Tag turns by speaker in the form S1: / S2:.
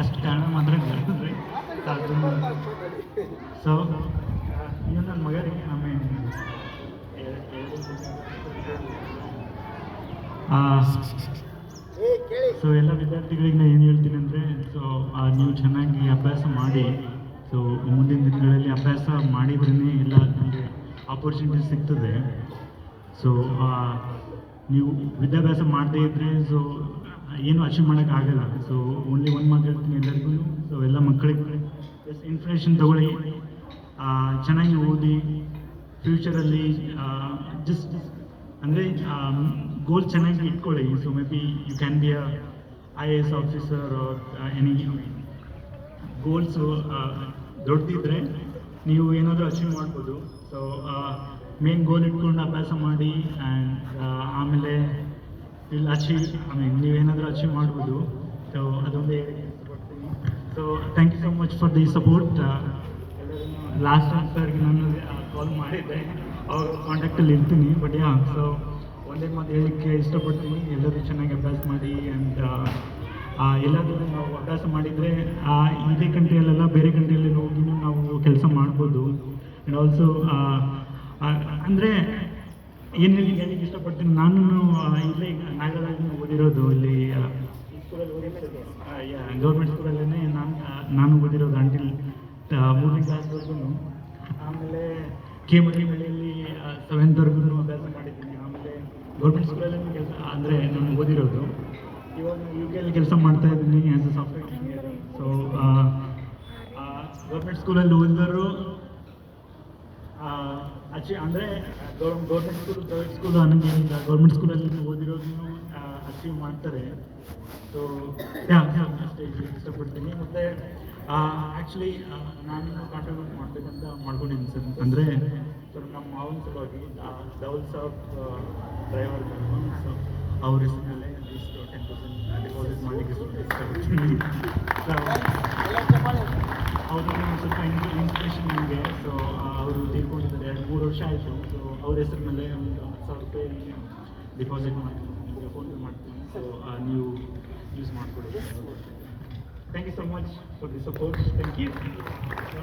S1: ಅಷ್ಟು ಕನ್ನಡ ಮಾತ್ರ ಸೊ ಇವ್ ನನ್ನ ಮಗ ರೀ ಸೊ ಎಲ್ಲ ವಿದ್ಯಾರ್ಥಿಗಳಿಗೆ ನಾನು ಏನು ಹೇಳ್ತೀನಿ ಅಂದರೆ ಸೊ ನೀವು ಚೆನ್ನಾಗಿ ಅಭ್ಯಾಸ ಮಾಡಿ ಸೊ ಮುಂದಿನ ದಿನಗಳಲ್ಲಿ ಅಭ್ಯಾಸ ಮಾಡಿದ್ರೇ ಎಲ್ಲ ನಮಗೆ ಆಪರ್ಚುನಿಟಿ ಸಿಗ್ತದೆ. ಸೊ ನೀವು ವಿದ್ಯಾಭ್ಯಾಸ ಮಾಡದೇ ಇದ್ದರೆ ಸೊ ಏನು ಅಚೀವ್ ಆಗಲ್ಲ. ಸೊ ಓನ್ಲಿ ಒಂದು ಮಾತು ಹೇಳ್ತೀನಿ ಎಲ್ಲರಿಗೂ. ಸೊ ಎಲ್ಲ ಮಕ್ಕಳಿಗೆ. ಜಸ್ಟ್ ಇನ್ಫಾರ್ಮೇಷನ್ ತಗೊಳ್ಳಿ. ಚೆನ್ನಾಗಿ ಓದಿ ಫ್ಯೂಚರಲ್ಲಿ ಜಸ್ಟ್ ಅಂದರೆ ಗೋಲ್ ಚೆನ್ನಾಗಿ ಇಟ್ಕೊಳ್ಳಿ. So maybe you can be a I A S officer any goals ದೊಡ್ಡದಿದ್ರೆ ನೀವು ಏನಾದರೂ ಅಚೀವ್ ಮಾಡ್ಬೋದು. ಸೊ ಮೇನ್ ಗೋಲ್ ಇಟ್ಕೊಂಡು ಅಭ್ಯಾಸ ಮಾಡಿ ಆ್ಯಂಡ್ ಆಮೇಲೆ ಇಲ್ಲಿ, ಅಚೀವ್ ಐ ನೀವೇನಾದರೂ ಅಚೀವ್ ಮಾಡ್ಬೋದು. ಸೊ ಅದೊಂದೇ so thank you so much for the support last time ಸರ್ಗೆ ನಾನು ಕಾಲ್ ಮಾಡಿದ್ದೆ. ಅವ್ರ ಕಾಂಟ್ಯಾಕ್ಟಲ್ಲಿ ಇರ್ತೀನಿ ಬಟ್ ಯಾ ಸೊ ಒಂದೇ ಮಾತು ಹೇಳಲಿಕ್ಕೆ ಇಷ್ಟಪಡ್ತೀನಿ. ಎಲ್ಲರೂ ಚೆನ್ನಾಗಿ ಅಭ್ಯಾಸ ಮಾಡಿ ಆ್ಯಂಡ್ ಎಲ್ಲಾದರೂ ನಾವು ಅಭ್ಯಾಸ ಮಾಡಿದರೆ ಇದೇ ಕಂಟ್ರಿಯಲ್ಲೆಲ್ಲ ಬೇರೆ ಕಂಟ್ರಿಯಲ್ಲಿ ಹೋಗಿನೂ ನಾವು ಕೆಲಸ ಮಾಡ್ಬೋದು. ಆ್ಯಂಡ್ ಆಲ್ಸೋ ಅಂದರೆ ಏನು ಹೇಳಿ ಹೇಳಲಿಕ್ಕೆ ಇಷ್ಟಪಡ್ತೀನಿ. ನಾನು ಇಲ್ಲೇ ನಾಗರಾಜ್ ಓದಿರೋದು ಇಲ್ಲಿ ಗೌರ್ಮೆಂಟ್ ಸ್ಕೂಲಲ್ಲೇ ನಾನು ನಾನು ಓದಿರೋದು ಅಂಟಿಲ್ ಮೂರನೇ ಕ್ಲಾಸ್ವರೆಗೂ ಆಮೇಲೆ ಕೆ ಸೆವೆಂತ್ ಸೆವೆಂತ್ವರೆಗೂ ಅಭ್ಯಾಸ ಮಾಡಿದ್ದೀನಿ. ಆಮೇಲೆ ಗೌರ್ಮೆಂಟ್ ಸ್ಕೂಲಲ್ಲೇ ಕೆಲಸ, ಅಂದರೆ ನಾನು ಓದಿರೋದು. ಇವಾಗ ಯು ಕೆಲ್ಲಿ ಕೆಲಸ ಮಾಡ್ತಾ ಇದ್ದೀನಿ as a software engineer so government ಸ್ಕೂಲಲ್ಲಿ ಓದಿದವರು ಅಚಿ ಅಂದರೆ ಗೌರ್ಮೆಂಟ್ ಸ್ಕೂಲ್ ಪ್ರೈವೇಟ್ ಸ್ಕೂಲ್ ಅನ್ನೋಂಗೇನಿಲ್ಲ ಗೌರ್ಮೆಂಟ್ ಸ್ಕೂಲಲ್ಲಿ ಓದಿರೋದನ್ನು ಅಚೀವ್ ಮಾಡ್ತಾರೆ. ಸೊ ಇಷ್ಟಪಡ್ತೀನಿ. ಮತ್ತು ಆ್ಯಕ್ಚುಲಿ ನಾನು ಕಾಂಟ್ರಿಬ್ಯೂಟ್ ಮಾಡಬೇಕಂತ ಮಾಡ್ಕೊಂಡಿದ್ದೀನಿ ಸರ್. ಅಂದರೆ, ಸರ್, ನಮ್ಮ ಮಾವನ ಸಲುವಾಗಿ ಡಬಲ್ ಆಫ್ ಡ್ರೈವರ್ ಸೊ ಅವ್ರ ಹೆಸರಿನಲ್ಲೇ ವರ್ಷ ಆಯಿತು. ಸೊ ಅವ್ರ ಹೆಸರು ಮೇಲೆ ಒಂದು ಹತ್ತು ಸಾವಿರ ರೂಪಾಯಿ ಡಿಪಾಸಿಟ್ ಮಾಡ್ತೀನಿ. ನಿಮಗೆ ಫೋನ್ಪೇ ಮಾಡ್ತೀನಿ. ಸೊ ನೀವು ಯೂಸ್ ಮಾಡಿಕೊಡಿ. Thank you so much for the support thank you